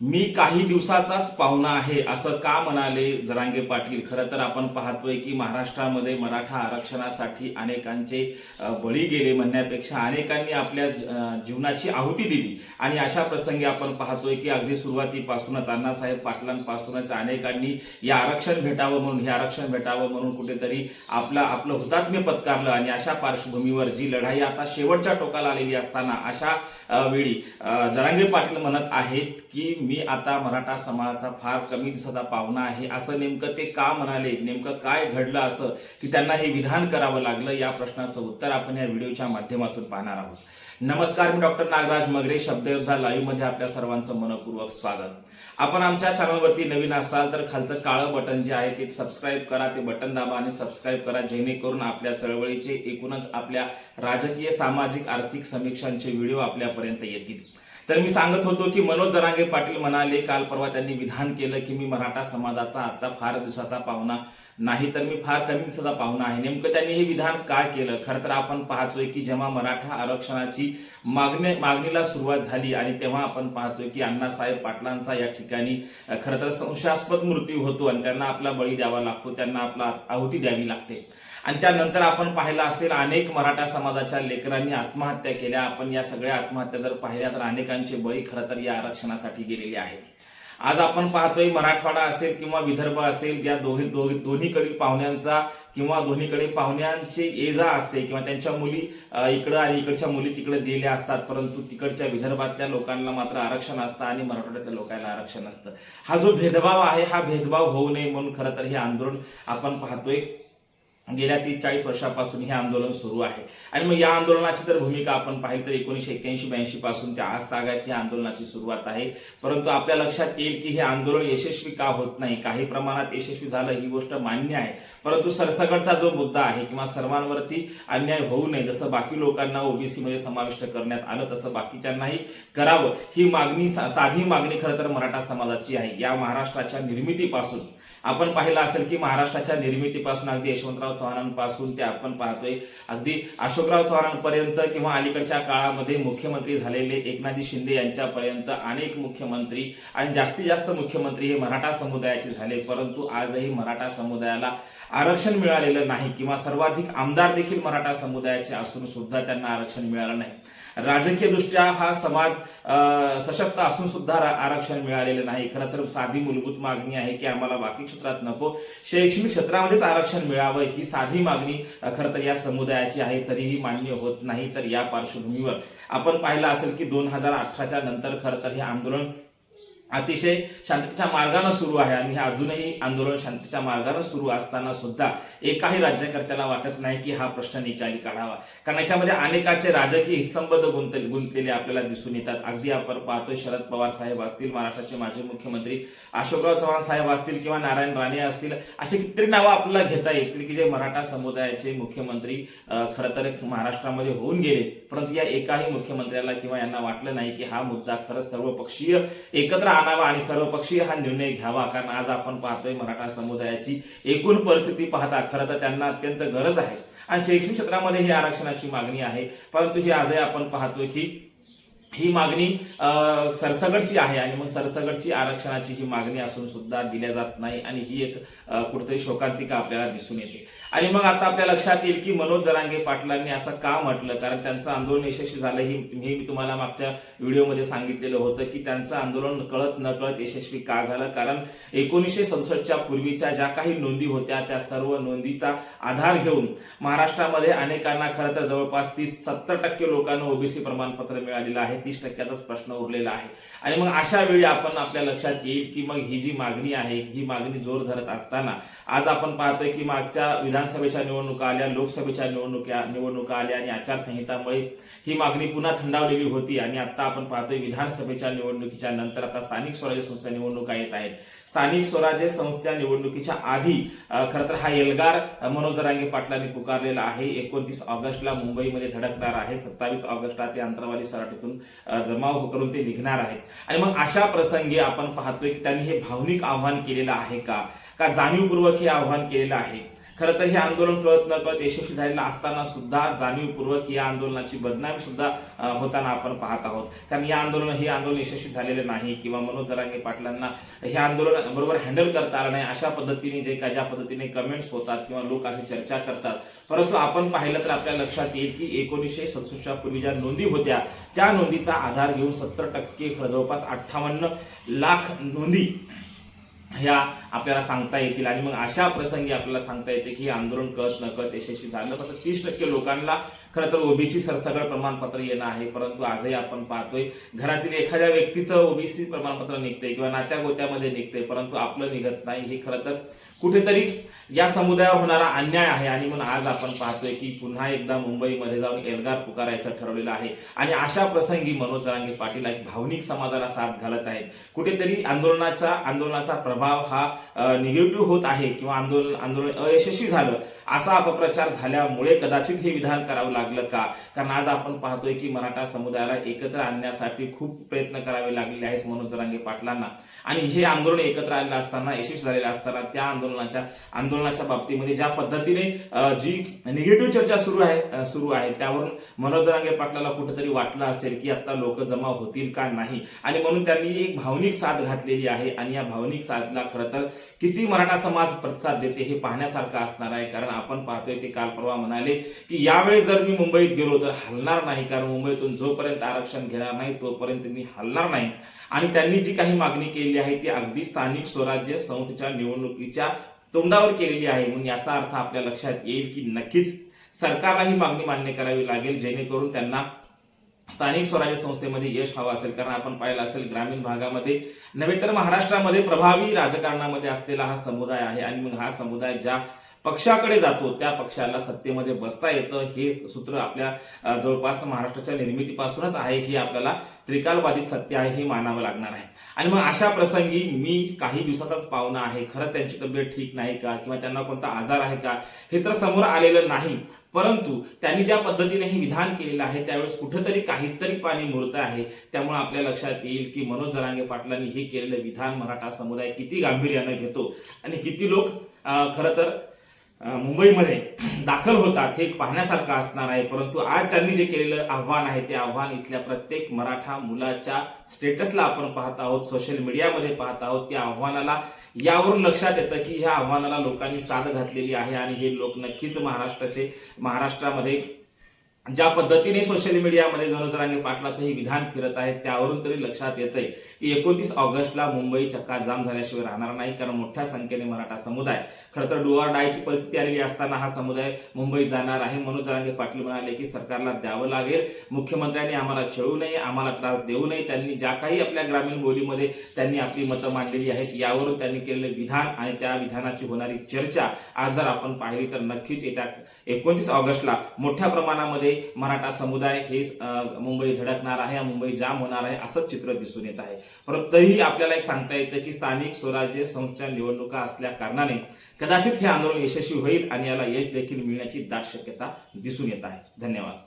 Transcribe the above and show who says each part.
Speaker 1: मी काही दिवसाचाच पाहुणा आहे असं का म्हणाले जरांगे पाटील? खरं तर आपण पाहतोय की महाराष्ट्रामध्ये मराठा आरक्षणासाठी अनेकांचे बळी गेले म्हणण्यापेक्षा अनेकांनी आपल्या जीवनाची आहुती दिली. आणि अशा प्रसंगी आपण पाहतोय की अगदी सुरुवातीपासूनच अण्णासाहेब पाटलांपासूनच अनेकांनी या आरक्षण भेटावं म्हणून हे आरक्षण भेटावं म्हणून कुठेतरी आपलं आपलं हुतात्म्य पत्कारलं आणि अशा पार्श्वभूमीवर जी लढाई आता शेवटच्या टोकाला आलेली असताना अशा वेळी जरांगे पाटील म्हणत आहेत की मी आता मराठा समाजाचा फार कमी दिवसाचा पाहुणा आहे. असं नेमकं ते का म्हणाले? नेमकं काय घडलं असं? की त्यांना हे विधान करावं लागलं? या प्रश्नाचं उत्तर आपण या व्हिडिओच्या माध्यमातून पाहणार आहोत. नमस्कार मी डॉक्टर नागराज मगरे शब्दयोद्धा लाईव्हमध्ये आपल्या सर्वांचं मनपूर्वक स्वागत. आपण आमच्या चॅनलवरती नवीन असाल तर खालचं काळं बटन जे आहे ते सबस्क्राईब करा ते बटन दाबा आणि सबस्क्राईब करा जेणेकरून आपल्या चळवळीचे एकूणच आपल्या राजकीय सामाजिक आर्थिक समीक्षांचे व्हिडिओ आपल्यापर्यंत येतील. तर मी सांगत होतो की मनोज जरांगे पाटील म्हणाले काल परवा त्यांनी विधान केलं की मी मराठा समाजाचा आता फार दिवसाचा पाहुणा नाही तर मी फार कमी दिवसाचा पाहुणा आहे. नेमकं त्यांनी हे विधान का केलं? खरं तर आपण पाहतोय की जेव्हा मराठा आरक्षणाची मागणी मागणीला सुरुवात झाली आणि तेव्हा आपण पाहतोय की अण्णासाहेब पाटलांचा या ठिकाणी खरं तर संशयास्पद मृत्यू होतो आणि त्यांना आपला बळी द्यावा लागतो त्यांना आपला आहुती द्यावी लागते. आणि त्यानंतर आपण पाहिलं असेल अनेक मराठा समाजाच्या लेकरांनी आत्महत्या केल्या. आपण या सगळ्या आत्महत्या जर पाहिल्या तर अनेकांचे बळी खरं तर या आरक्षणासाठी गेलेले आहे. आज आपण पाहतोय मराठवाडा असेल किंवा विदर्भ असेल या दोन्ही दोन्ही- दोन्हीकडील पाहुण्यांचा किंवा दोन्हीकडे पाहुण्यांचे ये जा असते किंवा त्यांच्या मुली इकडं आणि इकडच्या मुली तिकडे दिलेल्या असतात परंतु तिकडच्या विदर्भातल्या लोकांना मात्र आरक्षण असतं आणि मराठवाड्यातल्या लोकांना आरक्षण असतं हा जो भेदभाव आहे हा भेदभाव होऊ नये म्हणून खरं तर हे आंदोलन आपण पाहतोय. गेल्या तीस चाळीस वर्षापासून हे आंदोलन सुरू आहे. आणि मग या आंदोलनाची जर भूमिका आपण पाहिली तर एकोणीसशे एक्क्याऐंशी ब्याऐंशी पासून ते आज तागायत ही आंदोलनाची सुरुवात आहे. परंतु आपल्या लक्षात येईल की हे आंदोलन यशस्वी का होत नाही? काही प्रमाणात यशस्वी झालं ही गोष्ट मान्य आहे. परंतु सरसगटचा जो मुद्दा आहे किंवा सर्वांवरती अन्याय होऊ नये जसं बाकी लोकांना ओबीसीमध्ये समाविष्ट करण्यात आलं तसं बाकीच्यांनाही करावं. ही मागणी सा- साधी मागणी खरं तर मराठा समाजाची आहे. या महाराष्ट्राच्या निर्मितीपासून आपण पाहिलं असेल की महाराष्ट्राच्या निर्मितीपासून अगदी यशवंतराव चव्हाणांपासून ते आपण पाहतोय. अगदी अशोकराव चव्हाणांपर्यंत किंवा अलीकडच्या काळामध्ये मुख्यमंत्री झालेले एकनाथजी शिंदे यांच्यापर्यंत अनेक मुख्यमंत्री आणि जास्तीत जास्त मुख्यमंत्री हे मराठा समुदायाचे झाले. परंतु आजही मराठा समुदायाला आरक्षण मिळालेलं नाही किंवा सर्वाधिक आमदार देखील मराठा समुदायाचे असून सुद्धा त्यांना आरक्षण मिळालं नाही. राजकीयदृष्ट्या हा समाज सशक्त असून सुद्धा आरक्षण मिळालेलं नाही. खरं तर साधी मूलभूत मागणी आहे की आम्हाला बाकी क्षेत्रात नको. शैक्षणिक क्षेत्रामध्येच आरक्षण मिळावं ही साधी मागणी खरं तर या समुदायाची आहे तरीही मान्य होत नाही. तर या पार्श्वभूमीवर आपण पाहिलं असेल की दोन हजार अठराच्या नंतर खरं तर हे आंदोलन अतिशय शांततेच्या मार्गानं सुरू आहे आणि हे अजूनही आंदोलन शांततेच्या मार्गानं सुरू असताना सुद्धा एकाही राज्यकर्त्याला वाटत नाही की हा प्रश्न निकाली काढावा. कारण याच्यामध्ये अनेकाचे राजकीय हितसंबंध गुंत गुंतलेले आपल्याला दिसून येतात. अगदी आपण पाहतोय शरद पवार साहेब असतील महाराष्ट्राचे माजी मुख्यमंत्री अशोकराव चव्हाण साहेब असतील किंवा नारायण राणे असतील अशी कितीतरी नावं आपल्याला घेता येतील की जे मराठा समुदायाचे मुख्यमंत्री खरं तर महाराष्ट्रामध्ये होऊन गेले. परंतु या एकाही मुख्यमंत्र्याला किंवा यांना वाटलं नाही की हा मुद्दा खरंच सर्वपक्षीय एकत्र आणावा आणि सर्वपक्षीय हा निर्णय घ्यावा. कारण आज आपण पाहतोय मराठा समुदायाची एकूण परिस्थिती पाहता खरं तर त्यांना अत्यंत गरज आहे. आणि शैक्षणिक क्षेत्रामध्ये ही आरक्षणाची मागणी आहे. परंतु ही आजही आपण पाहतोय की ही मागणी सरसगडची सरसगटची आहे आणि मग सरसगटची आरक्षणाची ही मागणी असून सुद्धा दिल्या जात नाही आणि ही एक कुठेतरी शोकांतिका आपल्याला दिसून येते. आणि मग आता आपल्या लक्षात येईल की मनोज जरांगे पाटलांनी असं का म्हटलं? कारण त्यांचं आंदोलन यशस्वी झालं ही हे मी तुम्हाला मागच्या व्हिडिओमध्ये सांगितलेलं होतं की त्यांचं आंदोलन कळत नकळत यशस्वी का झालं? कारण एकोणीसशे सदुसष्टच्या पूर्वीच्या ज्या काही नोंदी होत्या त्या सर्व नोंदीचा आधार घेऊन महाराष्ट्रामध्ये अनेकांना खरं तर जवळपास तीस सत्तर टक्के लोकांना ओबीसी प्रमाणपत्र मिळालेलं आहे. तीस टक्क्याचाच प्रश्न उरलेला आहे. आणि मग अशा वेळी आपण आपल्या लक्षात येईल की मग ही जी मागणी आहे ही मागणी जोर धरत असताना आज आपण पाहतोय की मागच्या विधानसभेच्या निवडणुका आल्या लोकसभेच्या निवडणुका निवडणुका आल्या आणि आचारसंहितामुळे ही मागणी पुन्हा थंडावलेली होती आणि आता आपण पाहतोय विधानसभेच्या निवडणुकीच्या नंतर आता स्थानिक स्वराज्य संस्था निवडणुका येत आहेत. स्थानिक स्वराज्य संस्था निवडणुकीच्या आधी खरं तर हा एल्गार मनोज जरांगे पाटलांनी पुकारलेला आहे. एकोणतीस ऑगस्टला मुंबईमध्ये धडकणार आहे. सत्तावीस ऑगस्टला ते अंतरवाली सराटीतून जमाव हो करून ते निघणार आहेत. आणि मग अशा प्रसंगी आपण पाहतोय की त्यांनी हे भावनिक आव्हान केलेलं आहे का? का जाणीवपूर्वक हे आव्हान केलेलं आहे? खरं तर हे आंदोलन कळत न कळत यशस्वी झालेलं असताना सुद्धा जाणीवपूर्वक या आंदोलनाची बदनामी सुद्धा होताना आपण पाहत आहोत. कारण या आंदोलन हे आंदोलन यशस्वी झालेलं नाही किंवा मनोज जरांगे पाटलांना हे आंदोलन बरोबर हँडल करता आलं नाही अशा पद्धतीने जे का ज्या पद्धतीने कमेंट्स होतात किंवा लोक अशी चर्चा करतात. परंतु आपण पाहिलं तर आपल्या लक्षात येईल की एकोणीसशे सदुसष्टच्या पूर्वी ज्या नोंदी होत्या त्या नोंदीचा आधार घेऊन सत्तर टक्के जवळपास अठ्ठावन्न लाख नोंदी ह्या आपल्याला सांगता येतील आणि मग अशा प्रसंगी आपल्याला सांगता येते की आंदोलन कळत नकळत यशस्वी झालं. कसं तीस टक्के लोकांना खरं तर ओबीसी सरसगळ प्रमाणपत्र येणं आहे परंतु आजही आपण पाहतोय घरातील एखाद्या व्यक्तीचं ओबीसी प्रमाणपत्र निघते किंवा नात्या गोत्यामध्ये निघते परंतु आपलं निघत नाही हे खरं तर कुठेतरी या समुदायावर होणारा अन्याय आहे. आणि म्हणून आज आपण पाहतोय की पुन्हा एकदा मुंबईमध्ये जाऊन एल्गार पुकारायचं ठरवलेलं आहे. आणि अशा प्रसंगी मनोज जरांगे पाटील एक भावनिक समाजाला साथ घालत आहेत. कुठेतरी आंदोलनाचा आंदोलनाचा प्रभाव हा निगेटिव्ह होत आहे किंवा आंदोलन आंदोलन अयशस्वी झालं असा अपप्रचार झाल्यामुळे कदाचित हे विधान करावं लागलं. का? कारण आज आपण पाहतोय की मराठा समुदायाला एकत्र आणण्यासाठी खूप प्रयत्न करावे लागलेले आहेत मनोज जरांगे पाटलांना. आणि हे आंदोलन एकत्र आलेलं असताना यशस्वी झालेलं असताना त्या आंदोलनाच्या आंदोलनाच्या बाबतीमध्ये ज्या पद्धतीने जी निगेटिव्ह चर्चा सुरू आहे सुरू आहे त्यावरून मनोज जरांगे पाटलाला कुठेतरी वाटलं असेल की आता लोक जमा होतील का नाही? आणि म्हणून त्यांनी एक भावनिक साथ घातलेली आहे. आणि या भावनिक साथला खरं तर किती मराठा समाज प्रतिसाद देते हे पाहण्यासारखं असणार आहे. कारण आपण पाहतोय ते काल परवा म्हणाले की यावेळेस जर मी मुंबईत गेलो तर हलणार नाही कारण मुंबईतून जोपर्यंत आरक्षण घेणार नाही तोपर्यंत मी हलणार नाही. आणि त्यांनी जी काही मागणी केलेली आहे ती अगदी स्थानिक स्वराज्य संस्थेच्या निवडणुकीच्या तोंडावर केलेली आहे. म्हणून याचा अर्थ आपल्या लक्षात येईल की नक्कीच सरकारला ही मागणी मान्य करावी लागेल जेणेकरून त्यांना स्थानिक स्वराज्य संस्थेमध्ये यश हवं असेल. कारण आपण पाहिलं असेल ग्रामीण भागामध्ये नव्हे तर महाराष्ट्रामध्ये प्रभावी राजकारणामध्ये असलेला हा समुदाय आहे. आणि मग हा समुदाय ज्या पक्षाकडे जातो त्या पक्षाला सत्तेमध्ये बसता येतं. हे सूत्र आपल्या जवळपास महाराष्ट्राच्या निर्मितीपासूनच आहे. हे आपल्याला त्रिकालबाधित सत्य आहे हे मानावं लागणार आहे. आणि मग अशा प्रसंगी मी काही दिवसाचाच पाहुणा आहे. खरं त्यांची तब्येत ठीक नाही का? किंवा त्यांना कोणता आजार आहे का? हे तर समोर आलेलं नाही. परंतु त्यांनी ज्या पद्धतीने हे विधान केलेलं आहे त्यावेळेस कुठेतरी काहीतरी पाणी मुरत आहे. त्यामुळे आपल्या लक्षात येईल की मनोज जरांगे पाटलांनी हे केलेलं विधान मराठा समुदाय किती गांभीर्यानं घेतो. आणि किती लोक खरं तर मुंबईमध्ये दाखल होतात हे पाहण्यासारखं असणार आहे. परंतु आज त्यांनी जे केलेलं आव्हान आहे ते आव्हान इथल्या प्रत्येक मराठा मुलाच्या स्टेटसला आपण पाहत आहोत सोशल मीडियामध्ये पाहत आहोत. त्या आव्हानाला यावरून लक्षात येतं की ह्या आव्हानाला लोकांनी साथ घातलेली आहे आणि हे लोक नक्कीच महाराष्ट्राचे महाराष्ट्रामध्ये ज्या पद्धतीने सोशल मीडियामध्ये जनोजरांगे पाटलाचं हे विधान फिरत आहे त्यावरून तरी लक्षात येतंय की एकोणतीस ऑगस्टला मुंबई चक्का जाम झाल्याशिवाय राहणार नाही कारण मोठ्या संख्येने मराठा समुदाय खरं तर डुआर डायची परिस्थिती आलेली असताना हा समुदाय मुंबईत जाणार आहे. मनोज जरांगे पाटील म्हणाले की सरकारला द्यावं लागेल. मुख्यमंत्र्यांनी आम्हाला छळू नये आम्हाला त्रास देऊ नये. त्यांनी ज्या काही आपल्या ग्रामीण बोलीमध्ये त्यांनी आपली मतं मांडलेली आहेत यावरून त्यांनी केलेलं विधान आणि त्या विधानाची होणारी चर्चा आज जर आपण पाहिली तर नक्कीच येत्या एकोणतीस ऑगस्टला मोठ्या प्रमाणामध्ये मराठा समुदाय हे मुंबई धडकणार आहे मुंबई जाम होणार आहे असंच चित्र दिसून येत आहे. परंतु तरीही आपल्याला एक सांगता येतं की स्थानिक स्वराज्य संस्था निवडणुका असल्या कारणाने कदाचित हे आंदोलन यशस्वी होईल आणि याला यश देखील मिळण्याची दाट शक्यता दिसून येत आहे. धन्यवाद.